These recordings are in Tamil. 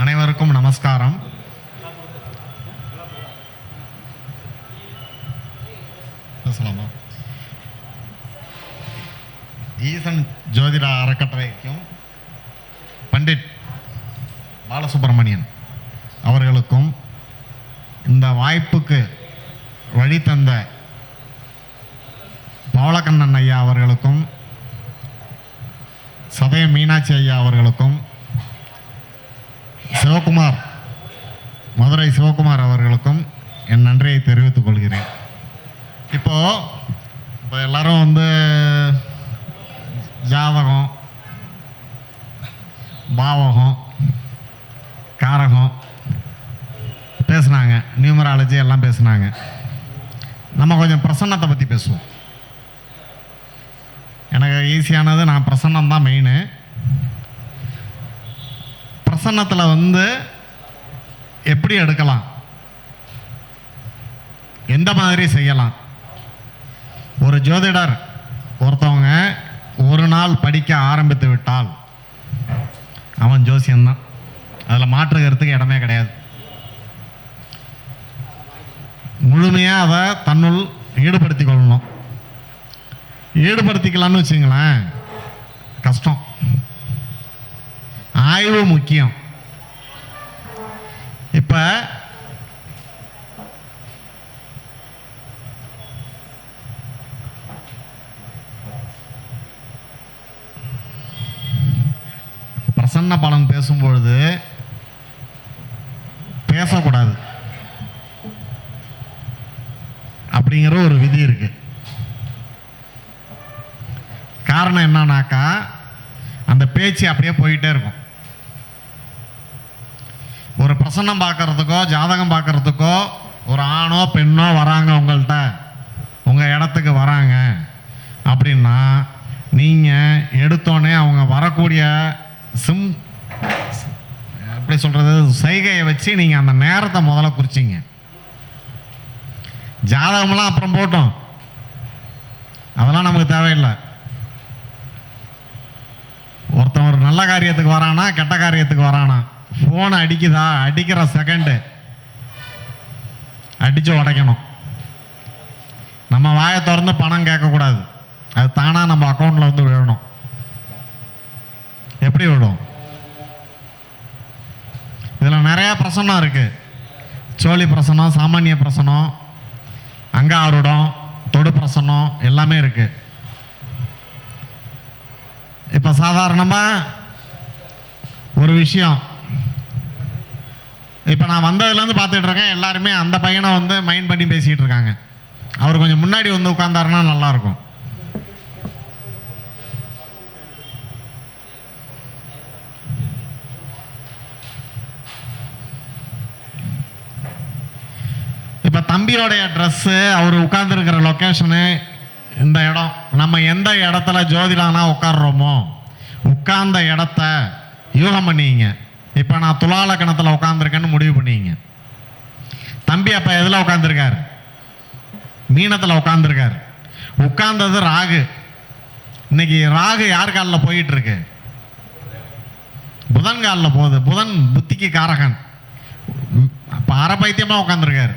அனைவருக்கும் நமஸ்காரம். பேசலாமா? ஈசன் ஜோதிட அறக்கட்டளைக்கும் பண்டிட் பாலசுப்ரமணியன் அவர்களுக்கும் இந்த வாய்ப்புக்கு வழி தந்த பவளக்கண்ணன் ஐயா அவர்களுக்கும் சதய மீனாட்சி ஐயா அவர்களுக்கும் இப்போ எல்லாரும் வந்து ஜாதகம் பாவகம் காரகம் பேசுனாங்க. நியூமராலஜி எல்லாம் பேசுனாங்க. நம்ம கொஞ்சம் பிரசன்னத்தை பற்றி பேசுவோம். எனக்கு ஈஸியானது நான் பிரசன்னம் தான் மெயினு பிரசன்னத்தில் வந்து எப்படி எடுக்கலாம்? எந்த மாதிரி செய்யலாம்? ஒரு ஜோதிடர் ஒருத்தவங்க ஒரு நாள் படிக்க ஆரம்பித்து விட்டால் அவன் ஜோசியம்தான் அதில் மாற்றுகிறதுக்கு இடமே கிடையாது. முழுமையாக அதை தன்னுள் ஈடுபடுத்தி கொள்ளணும். ஈடுபடுத்திக்கலாம்னு வச்சுங்களேன் கஷ்டம். ஆய்வு முக்கியம். இப்போ பிரசன்ன பலன் பேசும்பொழுது பேசக்கூடாது. அப்படிங்கிற ஒரு விதி இருக்கு. காரணம் என்னன்னாக்கா அந்த பேச்சு அப்படியே போயிட்டே இருக்கும். ஒரு பிரசன்னம் பார்க்கறதுக்கோ ஜாதகம் பார்க்கறதுக்கோ ஒரு ஆணோ பெண்ணோ வராங்க உங்கள்கிட்ட உங்கள் இடத்துக்கு வராங்க. அப்படின்னா நீங்கள் எடுத்தோடனே அவங்க வரக்கூடிய சிம். எப்படி சொல்கிறது சைகையை வச்சு நீங்கள் அந்த நேரத்தை முதல்ல குறிச்சிங்க. ஜாதகமெல்லாம் அப்புறம் போட்டோம். அதெல்லாம் நமக்கு தேவையில்லை. ஒருத்தன் ஒரு நல்ல காரியத்துக்கு வரானா கெட்ட காரியத்துக்கு வரானா? ஃபோன் அடிக்குதா? அடிக்கிற செகண்டு அடித்து உடைக்கணும். நம்ம வாயை திறந்து பணம் கேட்கக்கூடாது. அது தானாக நம்ம அக்கௌண்ட்டில் வந்து விழணும். எப்படி விடும்? இதில் நிறையா பிரசனம் இருக்குது சோழி பிரசனம் சாமானிய பிரசனம் அங்க ஆருடம் தொடு பிரசனம் எல்லாமே இருக்குது இப்போ சாதாரணமாக ஒரு விஷயம். இப்போ நான் வந்ததுலேருந்து பார்த்துட்டு இருக்கேன் எல்லாருமே அந்த பையனை வந்து மைண்ட் பண்ணி பேசிகிட்டு இருக்காங்க. அவர் கொஞ்சம் முன்னாடி வந்து உட்காந்தாருன்னா நல்லாயிருக்கும் இப்போ தம்பியோடைய ட்ரெஸ்ஸு அவர் உட்காந்துருக்கிற லொக்கேஷனு இந்த இடம். நம்ம எந்த இடத்துல ஜோதிடானா உட்காடுறோமோ உட்கார்ந்த இடத்த யூகம் பண்ணிங்க. இப்போ நான் துலால கணத்தில் உட்காந்துருக்கேன்னு முடிவு பண்ணிங்க. தம்பி அப்போ எதில் உட்காந்துருக்காரு மீனத்தில் உட்காந்துருக்காரு உட்கார்ந்தது ராகு. இன்னைக்கு ராகு யார் காலில் போயிட்டுருக்கு? புதன் காலில் போகுது. புதன் புத்திக்கு காரகன். அப்போ அரை பைத்தியமாக உட்காந்துருக்காரு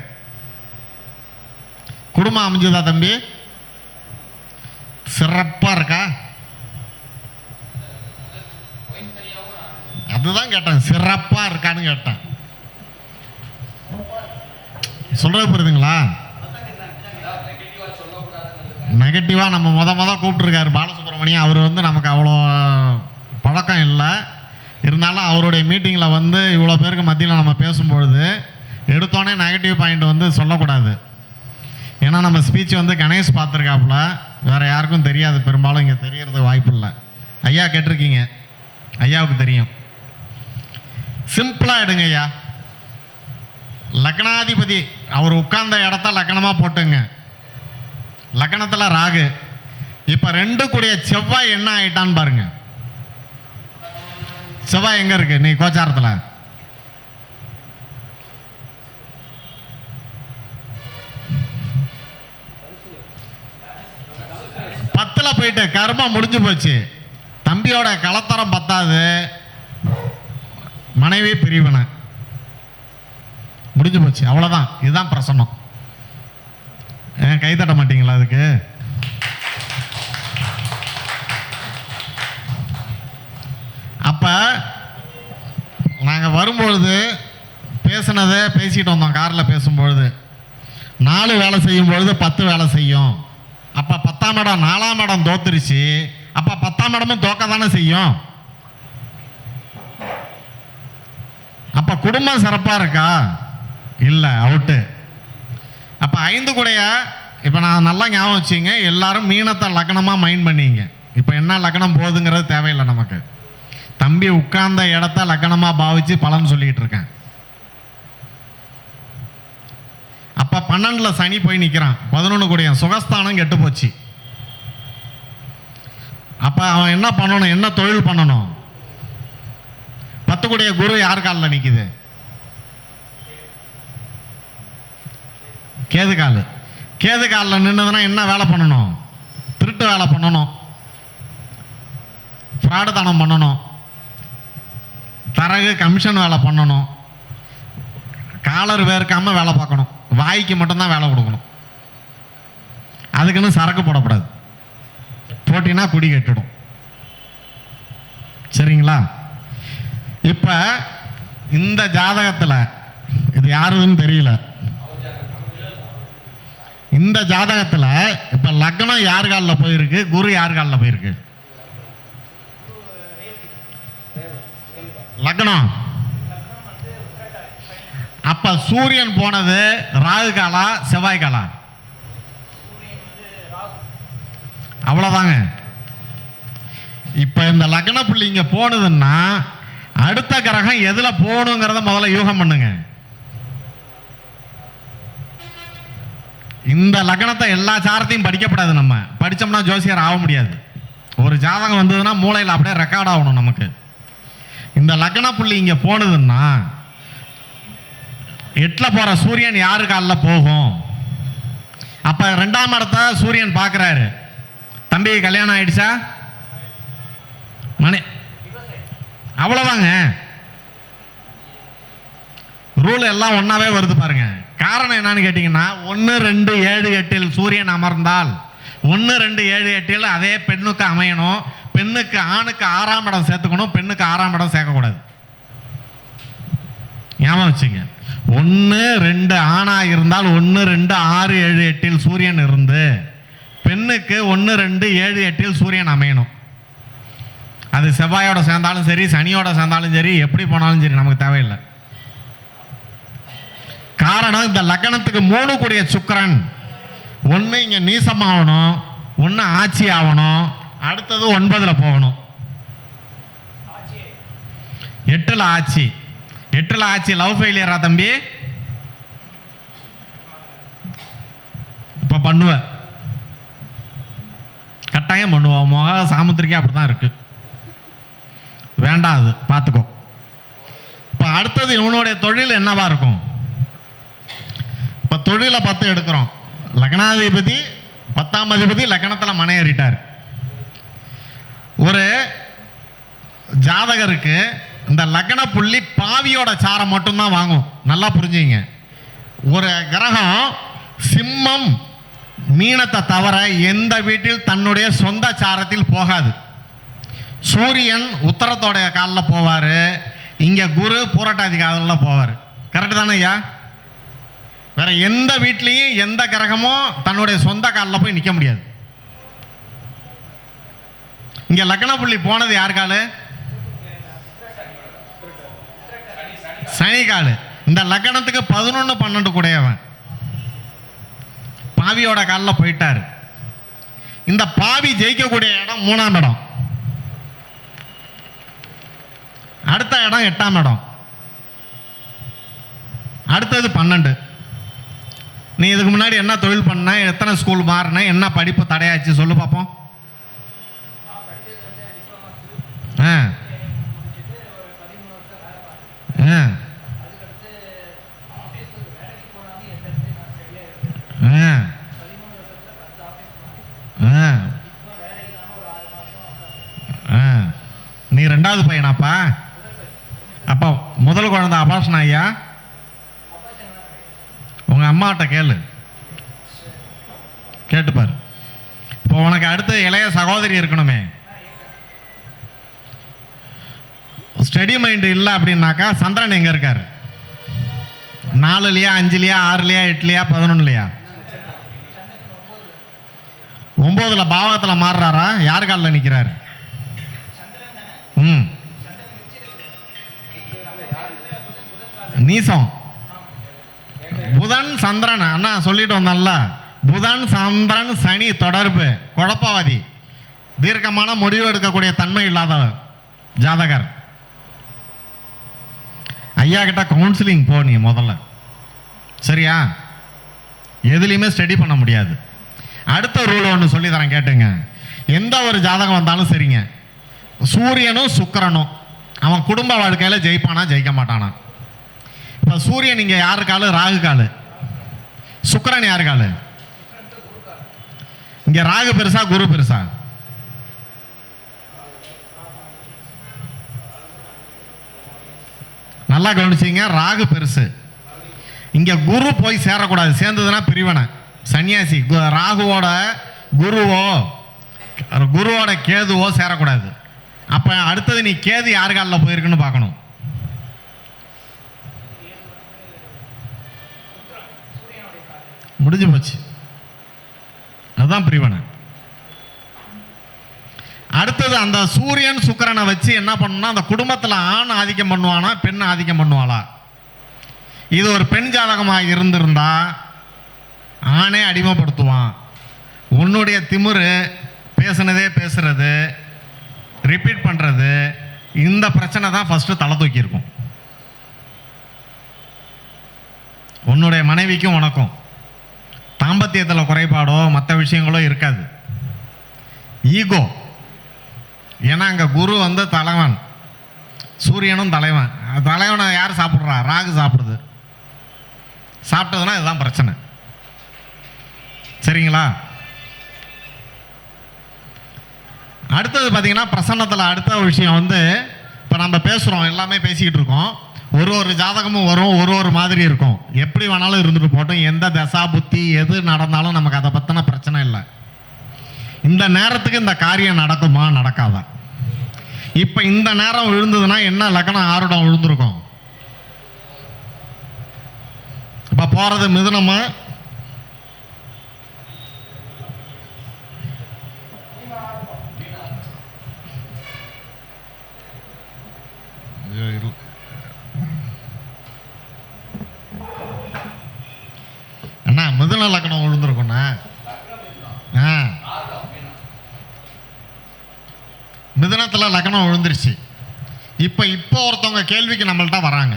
குடும்பம் அமைஞ்சதா தம்பி? சிறப்பாக இருக்கா? அதுதான் கேட்டேன் சிறப்பாக இருக்கான்னு கேட்டேன். சொல்கிறது புரியுதுங்களா? நெகட்டிவாக நம்ம முத முத கூப்பிட்டுருக்காரு பாலசுப்ரமணியம். அவர் வந்து நமக்கு அவ்வளோ பழக்கம் இல்லை. இருந்தாலும் அவருடைய மீட்டிங்கில் வந்து இவ்வளோ பேருக்கு மத்தியில் நம்ம பேசும்பொழுது எடுத்தோடனே நெகட்டிவ் பாயிண்ட் வந்து சொல்லக்கூடாது. ஏன்னா நம்ம ஸ்பீச் வந்து கணேஷ் பார்த்துருக்காப்புல. வேறு யாருக்கும் தெரியாது. பெரும்பாலும் இங்கே தெரியறதுக்கு வாய்ப்பு இல்லை ஐயா கேட்டிருக்கீங்க. ஐயாவுக்கு தெரியும். சிம்பிளாக எடுங்க ஐயா. லக்னாதிபதி அவர் உட்கார்ந்த இடத்த லக்னமாக போட்டுங்க. லக்னத்தில் ராகு. இப்போ ரெண்டு கூடிய செவ்வாய் என்ன ஆயிட்டான்னு பாருங்க. செவ்வாய் எங்கே இருக்கு? நீ கோச்சாரத்தில். பத்தில் போயிட்டு கர்மம் முடிஞ்சு போச்சு. தம்பியோட கலத்தரம் பத்தாது. மனைவி பிரிவினை. முடிஞ்சு போச்சு. அவ்வளோதான் இதுதான் பிரசன்னம். ஏன் கை மாட்டீங்களா அதுக்கு? அப்போ நாங்கள் வரும்பொழுது பேசுனதை பேசிட்டு வந்தோம். காரில் பேசும்பொழுது. நாலு வேலை செய்யும் பொழுது பத்து வேலை செய்யும். அப்போ பத்தாம் இடம் நாலாம் இடம் தோத்துருச்சு. அப்போ பத்தாம் இடமும் தோக்க தானே செய்யும்? அப்போ குடும்பம் சிறப்பாக இருக்கா? இல்லை அவுட்டு அப்போ ஐந்து கூடைய இப்போ நான் நல்லா ஞாபகம் வச்சுங்க எல்லாரும் மீனத்தை லக்னமாக மைண்ட் பண்ணிங்க. இப்போ என்ன லக்னம் போகுதுங்கிறது தேவையில்லை நமக்கு. தம்பி உட்கார்ந்த இடத்த லக்னமாக பாவிச்சு பலன் சொல்லிக்கிட்டு இருக்கேன். அப்போ பன்னெண்டில் சனி போய் நிற்கிறான் பதினொன்று கூடிய சுகஸ்தானம் கெட்டு போச்சு. அப்போ அவன் என்ன பண்ணணும்? என்ன தொழில் பண்ணணும்? பத்துக்குடைய குரு யார் காலில் நிற்குது கேது கால். கேது காலில் நின்றுதுன்னா என்ன வேலை பண்ணணும்? திருட்டு வேலை பண்ணணும். ஃப்ராடு தனம் பண்ணணும். தரகு கமிஷன் வேலை பண்ணணும். காலர் வேர்க்காமல் வேலை பார்க்கணும். வாய்க்கு மட்டும்தான் வேலை கொடுக்கணும். அதுக்குன்னு சரக்கு போடக்கூடாது போட்டினா குடி கட்டிடும். சரிங்களா? இப்போ இந்த ஜாதகத்தில் இது யாருன்னு தெரியல. இந்த ஜாதகத்தில் இப்போ லக்னம் யார் காலில் போயிருக்கு? குரு யார் காலில் போயிருக்கு? லக்னம். அப்ப சூரியன் போனது ராகு காலா செவ்வாய் காலா? அவ்வளோதாங்க இப்போ இந்த லக்ன பிள்ளைங்க போனதுன்னா அடுத்த கிரகம் எதில் போகணுங்கிறத முதல்ல யூகம் பண்ணுங்க. இந்த லக்னத்தை எல்லா சாரத்தையும் படிக்கப்படாது நம்ம. படித்தோம்னா ஜோசியர் ஆக முடியாது. ஒரு ஜாதகம் வந்ததுன்னா மூளையில் அப்படியே ரெக்கார்ட் ஆகணும் நமக்கு. இந்த லக்ன புள்ளி இங்கே போனதுன்னா எட்டில் போகிற சூரியன் யாரு காலில் போகும்? அப்போ ரெண்டாம் இடத்த சூரியன் பார்க்குறாரு. தம்பி கல்யாணம் ஆயிடுச்சா? மணி அவ்வளோதாங்க ரூல் எல்லாம் ஒன்றாவே வருது பாருங்க. காரணம் என்னன்னு கேட்டிங்கன்னா ஒன்று ரெண்டு ஏழு எட்டில் சூரியன் அமர்ந்தால் ஒன்று ரெண்டு ஏழு எட்டில் அதே பெண்ணுக்கு அமையணும். பெண்ணுக்கு ஆணுக்கு ஆறாம் இடம் சேர்த்துக்கணும். பெண்ணுக்கு ஆறாம் இடம் சேர்க்கக்கூடாது. ஞாபகம் வச்சுங்க. ஒன்று ரெண்டு ஆணாக இருந்தால் ஒன்று ரெண்டு ஆறு ஏழு எட்டில் சூரியன் இருந்து பெண்ணுக்கு ஒன்று ரெண்டு ஏழு எட்டில் சூரியன் அமையணும். அது செவ்வாயோட சேர்ந்தாலும் சரி சனியோட சேர்ந்தாலும் சரி எப்படி போனாலும் சரி நமக்கு தேவையில்லை. காரணம் இந்த லக்னத்துக்கு மூணு கூடிய சுக்கரன். ஒன்று இங்கே நீசமாகணும் ஒன்று ஆட்சி ஆகணும் அடுத்தது ஒன்பதில் போகணும். எட்டில் ஆட்சி. எட்டில் ஆட்சி லவ் ஃபெயிலியரா தம்பி? இப்போ பண்ணுவேன் கட்டாயம் பண்ணுவோம். முக சாமுத்திரிக்கே அப்படி தான் இருக்கு. வேண்டாம் அது. பார்த்துக்கோ. இப்போ அடுத்தது இவனுடைய தொழில் என்னவா இருக்கும்? இப்போ தொழிலை பத்து எடுக்கிறோம். லக்னாதிபதி பத்தாம் அதிபதி லக்னத்தில் மனையேறிட்டார் ஒரு ஜாதகருக்கு இந்த லக்ன புள்ளி பாவியோட சாரம் மட்டும்தான் வாங்கும். நல்லா புரிஞ்சுங்க ஒரு கிரகம் சிம்மம் மீனத்தை தவிர எந்த வீட்டில் தன்னுடைய சொந்த சாரத்தில் போகாது. சூரியன் உத்தரத்தோடைய காலில் போவார். இங்கே குரு பூரட்டாதி காலில் போவார். கரெக்டு தானே ஐயா? வேற எந்த வீட்லேயும் எந்த கிரகமும் தன்னுடைய சொந்த காலில் போய் நிற்க முடியாது. இங்கே லக்னப்புள்ளி போனது யார் காலு? சனி காலு. இந்த லக்னத்துக்கு பதினொன்று பன்னெண்டு கூடையவன். பாவியோட காலில் போயிட்டாரு. இந்த பாவி ஜெயிக்கக்கூடிய இடம் மூணாம் இடம். அடுத்த இடம் எட்டாம் இடம். அடுத்தது பன்னெண்டு. நீ இதுக்கு முன்னாடி என்ன தொழில் பண்ண எத்தனை ஸ்கூல் மாறின என்ன படிப்பு தடையாச்சு சொல்லு பார்ப்போம் ரெண்டாவது பையனாப்பா அப்ப? அப்போ முதல் குழந்தை அபாஷன் ஐயா? உங்கள் அம்மாட்ட கேளு. கேட்டுப்பார் இப்போ உனக்கு அடுத்து இளைய சகோதரி இருக்கணுமே. ஸ்டடி மைண்டு இல்லை அப்படின்னாக்கா சந்திரன் எங்கே இருக்கார்? நாலுலையா அஞ்சுலையா ஆறுலையா எட்டுலையா பதினொன்றுலையா ஒம்போதில் பாவகத்தில் மாறுறாரா? யார் காலில் நிற்கிறாரு நீசம். புதன் சந்திரன் அண்ணா சொல்லிட்டு வந்தேன்ல. புதன் சந்திரன் சனி தொடர்பு குழப்பவாதி. தீர்க்கமான முடிவு எடுக்கக்கூடிய தன்மை இல்லாத ஜாதகர். ஐயா கிட்ட கவுன்சிலிங் போ நீ முதல்ல. சரியா? எதுலேயுமே ஸ்டடி பண்ண முடியாது. அடுத்த ரூல் ஒன்று சொல்லி தரேன் கேட்டுங்க. எந்த ஒரு ஜாதகம் வந்தாலும் சரிங்க. சூரியனும் சுக்கிரனும். அவன் குடும்ப வாழ்க்கையில் ஜெயிப்பானா ஜெயிக்க மாட்டானா? இப்போ சூரியன் இங்கே யாரு காலு? ராகு காலு. சுக்கரன் யாரு காலு? இங்கே ராகு பெருசா குரு பெருசா? நல்லா கவனிச்சிங்க ராகு பெருசு. இங்கே குரு போய் சேரக்கூடாது. சேர்ந்ததுன்னா பிரிவனை. சன்னியாசி கு- ராகுவோட குருவோ குருவோட கேதுவோ சேரக்கூடாது. அப்போ அடுத்தது நீ கேது யார் காலில் போயிருக்குன்னு பார்க்கணும். முடிஞ்சு போச்சு. அதுதான் பிரிவனை. அடுத்தது அந்த சூரியன் சுக்கிரனை வச்சு என்ன பண்ணணும்னா அந்த குடும்பத்தில் ஆண் ஆதிக்கம் பண்ணுவானா பெண் ஆதிக்கம் பண்ணுவாளா? இது ஒரு பெண் ஜாதகமாக இருந்திருந்தா ஆணே அடிமைப்படுத்துவான். உன்னுடைய திமுரு பேசுனதே பேசுறது ரிப்பீட் பண்ணுறது இந்த பிரச்சனை தான் ஃபஸ்ட்டு தலை தூக்கியிருக்கும். உன்னுடைய மனைவிக்கும் உனக்கும். தாம்பத்தியத்தில் குறைபாடோ மற்ற விஷயங்களோ இருக்காது. ஈகோ ஏன்னா அங்கே குரு வந்து தலைவன். சூரியனும் தலைவன். தலைவனை யார் சாப்பிட்றா? ராகு சாப்பிடுது. சாப்பிட்டதுன்னா இதுதான் பிரச்சனை. சரிங்களா? அடுத்தது பார்த்தீங்கன்னா பிரசன்னத்தில் அடுத்த விஷயம் வந்து இப்போ நம்ம பேசுகிறோம் எல்லாமே பேசிக்கிட்டு இருக்கோம். ஒரு ஒரு ஜாதகமும் வரும் ஒரு ஒரு மாதிரி இருக்கும். எப்படி வேணாலும் இருந்துட்டு போட்டோம். எந்த தசா புத்தி எது நடந்தாலும் நமக்கு அதை பற்றின பிரச்சனை இல்லை. இந்த நேரத்துக்கு இந்த காரியம் நடக்குமா? நடக்காதா. இப்போ இந்த நேரம் விழுந்ததுன்னா என்ன லக்கணம் ஆறுடம் விழுந்திருக்கும்? இப்போ போகிறது மிதுனமா ஐயோ, இரு. அண்ணா மிதுன லக்னம் விழுந்திருக்குண்ணா ஆ இடத்துல லக்னம் விழுந்துருச்சு. இப்போ இப்போ ஒருத்தவங்க கேள்விக்கு நம்மள்ட்ட வராங்க.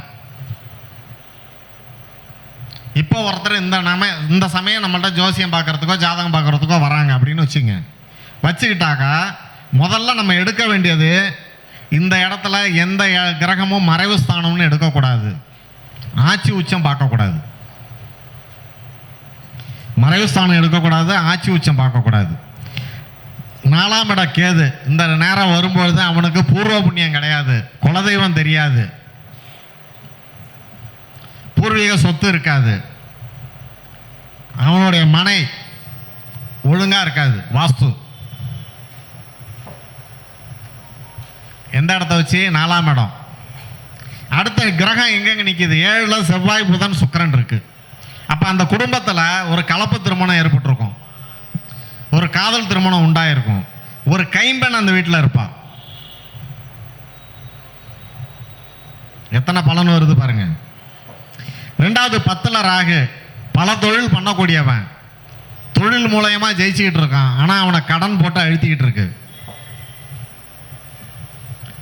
இப்போ ஒருத்தர் இந்த நம இந்த சமயம் நம்மள்ட்ட ஜோசியம் பார்க்கறதுக்கோ ஜாதகம் பார்க்கறதுக்கோ வராங்க அப்படின்னு வச்சுங்க. வச்சுக்கிட்டாக்கா முதல்ல நம்ம எடுக்க வேண்டியது இந்த இடத்துல எந்த கிரகமும் மறைவு ஸ்தானம்னு எடுக்கக்கூடாது. ஆட்சி உச்சம் பார்க்கக்கூடாது. மறைவு ஸ்தானம் எடுக்கக்கூடாது ஆட்சி உச்சம் பார்க்கக்கூடாது. நாலாம் இட கேது. இந்த நேரம் வரும்பொழுது அவனுக்கு பூர்வ புண்ணியம் கிடையாது. குலதெய்வம் தெரியாது. பூர்வீக சொத்து இருக்காது. அவனுடைய மனை ஒழுங்காக இருக்காது வாஸ்து. எந்த இடத்த வச்சு? நாலாம் இடம். அடுத்த கிரகம் எங்கெங்க நிற்கிது ஏழில் செவ்வாய் புதன் சுக்கரன் இருக்குது அப்போ அந்த குடும்பத்தில் ஒரு கலப்பு திருமணம் ஏற்பட்டிருக்கும். ஒரு காதல் திருமணம் உண்டாயிருக்கும். ஒரு கைம்பெண் அந்த வீட்டில் இருப்பான் எத்தனை பலன் வருது பாருங்க. ரெண்டாவது பத்தில் ராகு பல தொழில் பண்ணக்கூடியவன். தொழில் மூலயமா ஜெயிச்சுக்கிட்டு இருக்கான். ஆனால் அவனை கடன் போட்டு அழுத்திக்கிட்டு இருக்கு.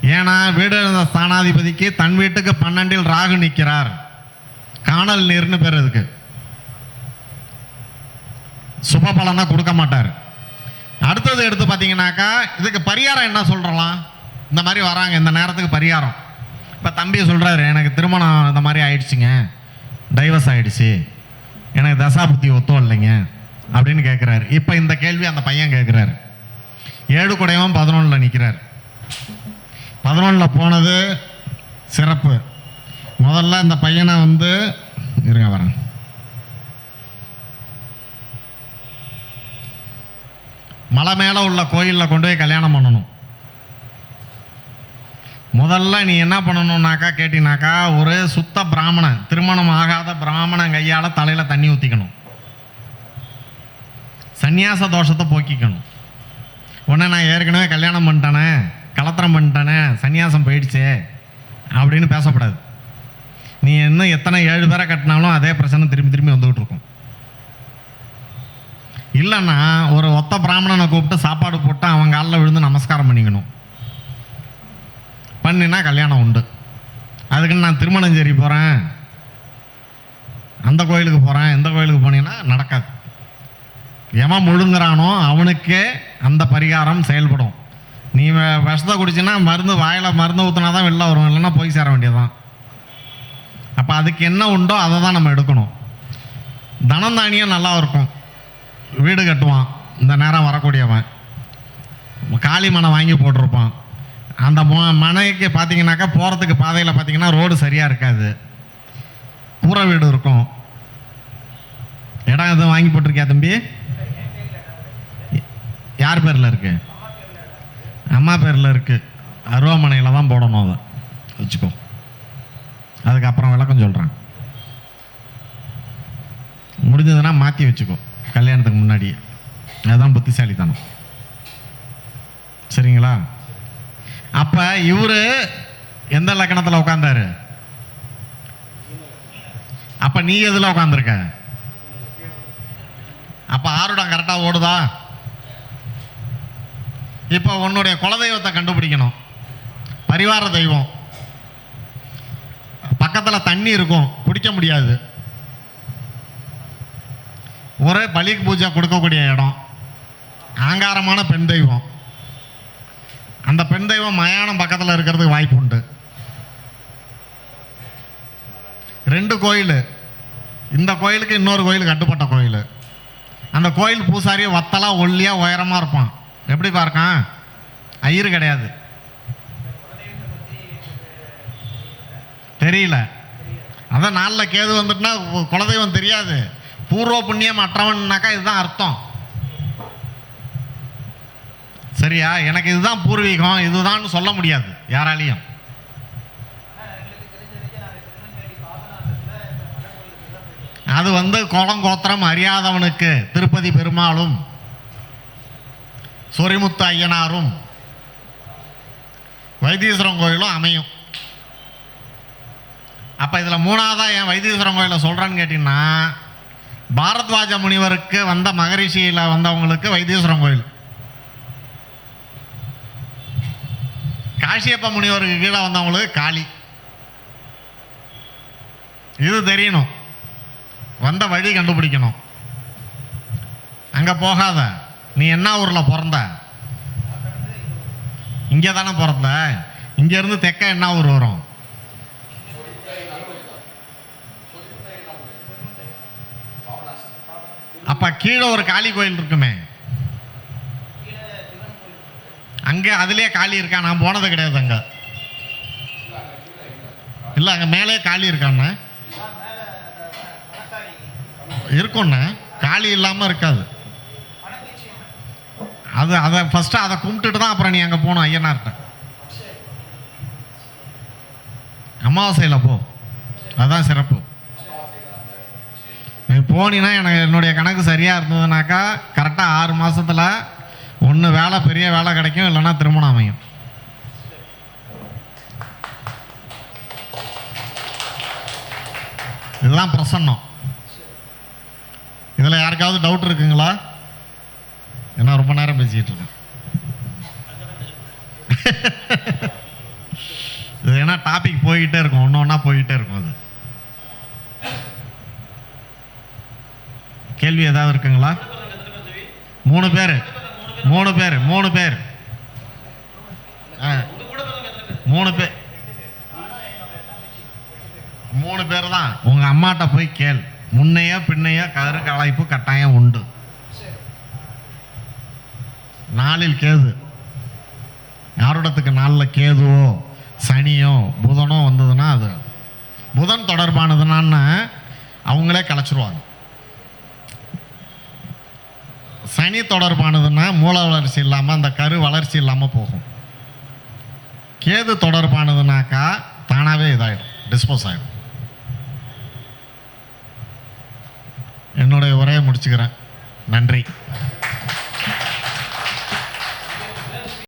ஏன்னா வீடு இருந்த ஸ்தானாதிபதிக்கு தன் வீட்டுக்கு பன்னெண்டில் ராகு நிற்கிறார். காணல் நீர்னு பேர் இதுக்கு சுப பலனை கொடுக்க மாட்டார். அடுத்தது எடுத்து பார்த்தீங்கன்னாக்கா இதுக்கு பரிகாரம் என்ன சொல்கிறலாம் இந்த மாதிரி வராங்க இந்த நேரத்துக்கு பரிகாரம். இப்போ தம்பி சொல்கிறாரு எனக்கு திருமணம் இந்த மாதிரி ஆயிடுச்சுங்க. டைவர்ஸ் ஆகிடுச்சு எனக்கு தசாபுத்தி ஒத்தும் இல்லைங்க அப்படின்னு கேட்குறாரு இப்போ இந்த கேள்வி அந்த பையன் கேட்குறாரு ஏழு குடையவன் பதினொன்றில் நிற்கிறார் பதினொன்றில் போனது சிறப்பு. முதல்ல இந்த பையனை வந்து இருங்க வரேன். மலை மேலே உள்ள கோயிலில் கொண்டு போய் கல்யாணம் பண்ணணும். முதல்ல நீ என்ன பண்ணணும்னாக்கா கேட்டினாக்கா ஒரு சுத்த பிராமணன் திருமணம் ஆகாத பிராமணன் கையால் தலையில் தண்ணி ஊற்றிக்கணும் சந்நியாச தோஷத்தை போக்கிக்கணும். உடனே நான் ஏற்கனவே கல்யாணம் பண்ணிட்டேனே கலத்திரம் பண்ணிட்டேனே சன்னியாசம் போயிடுச்சே அப்படின்னு பேசப்படாது. நீ இன்னும் எத்தனை ஏழு பேரை கட்டினாலும் அதே பிரச்சனை திரும்பி திரும்பி வந்துகிட்டு இருக்கும். இல்லைன்னா ஒரு ஒத்த பிராமணனை கூப்பிட்டு சாப்பாடு போட்டு அவன் காலில் விழுந்து நமஸ்காரம் பண்ணிக்கணும். பண்ணினா கல்யாணம் உண்டு. அதுக்குன்னு நான் திருமணஞ்சேரி போகிறேன் அந்த கோயிலுக்கு போகிறேன் எந்த கோயிலுக்கு போனீங்கன்னா நடக்காது. எவன் முழுங்குறானோ அவனுக்கே அந்த பரிகாரம் செயல்படும். நீ விஷத்தை குடிச்சின்னா மருந்து வாயில் மருந்து ஊற்றினா தான் வெளில வரும். இல்லைன்னா போய் சேர வேண்டியதுதான். அப்போ அதுக்கு என்ன உண்டோ அதை தான் நம்ம எடுக்கணும். தனம் தானியம் நல்லா இருக்கும். வீடு கட்டுவான். இந்த நேரம் வரக்கூடியவன். காளி மனை வாங்கி போட்டிருப்பான். அந்த மொ- மனைக்கு பார்த்தீங்கன்னாக்கா போகிறதுக்கு பாதையில் பார்த்தீங்கன்னா ரோடு சரியாக இருக்காது. கூரை வீடு இருக்கும். இடம் எதுவும் வாங்கி போட்டிருக்கியா தம்பி? யார் பேரில் இருக்கு? அம்மா பேரில் இருக்கு. அருவாமனையில் தான் போடணும் அதை. வச்சுக்கோ. அதுக்கப்புறம் விளக்கம் சொல்கிறேன் முடிஞ்சதுன்னா மாற்றி வச்சுக்கோ. கல்யாணத்துக்கு முன்னாடி. அதுதான் புத்திசாலித்தனம். சரிங்களா? அப்போ இவர் எந்த லக்கணத்தில் உட்காந்தாரு அப்போ நீ எதில் உட்காந்துருக்க அப்போ ஆருடம் கரெக்டாக ஓடுதா? இப்போ உன்னுடைய குலதெய்வத்தை கண்டுபிடிக்கணும். பரிவார தெய்வம். பக்கத்தில் தண்ணி இருக்கும். குடிக்க முடியாது. ஒரே பலி பூஜை கொடுக்கக்கூடிய இடம். ஆங்காரமான பெண் தெய்வம். அந்த பெண் தெய்வம் மயானம் பக்கத்தில் இருக்கிறதுக்கு வாய்ப்பு உண்டு. ரெண்டு கோயில். இந்த கோயிலுக்கு இன்னொரு கோயில் கட்டுப்பட்ட கோயில். அந்த கோயில் பூசாரி வத்தலாக ஒல்லியாக உயரமாக இருப்பான். எப்படி பார்க்கான் ஐயரு கிடையாது. தெரியல. அதான் நாளில் கேது வந்துட்டுனா குலதெய்வம் தெரியாது. பூர்வ புண்ணியம் அற்றவன்னாக்கா இதுதான் அர்த்தம். சரியா? எனக்கு இதுதான் பூர்வீகம் இதுதான் சொல்ல முடியாது யாராலையும். அது வந்து கோலங்கோத்திரம் அறியாதவனுக்கு திருப்பதி பெருமாளும் சொரிமுத்து ஐயனாரும் வைத்தீஸ்வரன் கோயிலும் அமையும். அப்போ இதில் மூணாவதாக ஏன் வைத்தீஸ்வரன் கோயிலை சொல்கிறேன்னு கேட்டிங்கன்னா பாரத்வாஜ முனிவருக்கு வந்த மகரிஷியில் வந்தவங்களுக்கு வைத்தீஸ்வரன் கோயில். காசியப்ப முனிவருக்கு கீழே வந்தவங்களுக்கு காளி. இது தெரியணும். வந்த வழி கண்டுபிடிக்கணும். அங்கே போகாத. நீ என்ன ஊரில் பிறந்த? இங்கே தானே பிறந்த இங்கேருந்து தெக்க என்ன ஊர் வரும்? அப்போ கீழே ஒரு காளி கோயில் இருக்குமே. அங்கே அதுலேயே காளி இருக்கா? நான் போனது கிடையாது அங்கே. இல்லை அங்கே மேலே காளி இருக்காண்ணா இருக்கும்ண்ணா காளி இல்லாமல் இருக்காது. அது அதை ஃபஸ்ட்டு அதை கும்பிட்டுட்டு தான் அப்புறம் நீ அங்கே போகணும் ஐயனார்கிட்ட அமாவாசையில் போ. அதுதான் சிறப்பு. போனின்னா எனக்கு என்னுடைய கணக்கு சரியாக இருந்ததுனாக்கா கரெக்டாக ஆறு மாதத்தில் ஒன்று வேலை பெரிய வேலை கிடைக்கும் இல்லைன்னா திருமணம் அமையும். இதெல்லாம் பிரசன்னம். இதில் யாருக்காவது டவுட் இருக்குங்களா? ஏன்னா ரொம்ப நேரம் பேசிக்கிட்டு இருக்கேன். இது ஏன்னா டாபிக் போய்கிட்டே இருக்கும் ஒன்று ஒன்றா போய்கிட்டே இருக்கும் அது. கேள்வி ஏதாவது இருக்குங்களா? மூணு பேர். மூணு பேர் மூணு பேர். ஆ. மூணு பேர் மூணு பேர் தான். உங்கள் அம்மாட்ட போய் கேள். முன்னையோ பின்னையோ கரு களைப்பு கட்டாயம் உண்டு. நாளில் கேது. யாரோடத்துக்கு நாளில் கேதுவோ சனியோ புதனோ வந்ததுன்னா அது. புதன் தொடர்பானதுனான்னு அவங்களே கலைச்சிருவாங்க. சனி தொடர்பானதுன்னா மூல வளர்ச்சி இல்லாமல் அந்த கரு வளர்ச்சி இல்லாமல் போகும். கேது தொடர்பானதுனாக்கா தானாகவே இதாகிடும் டிஸ்போஸ் ஆகிடும் என்னுடைய உரையை முடிச்சுக்கிறேன். நன்றி.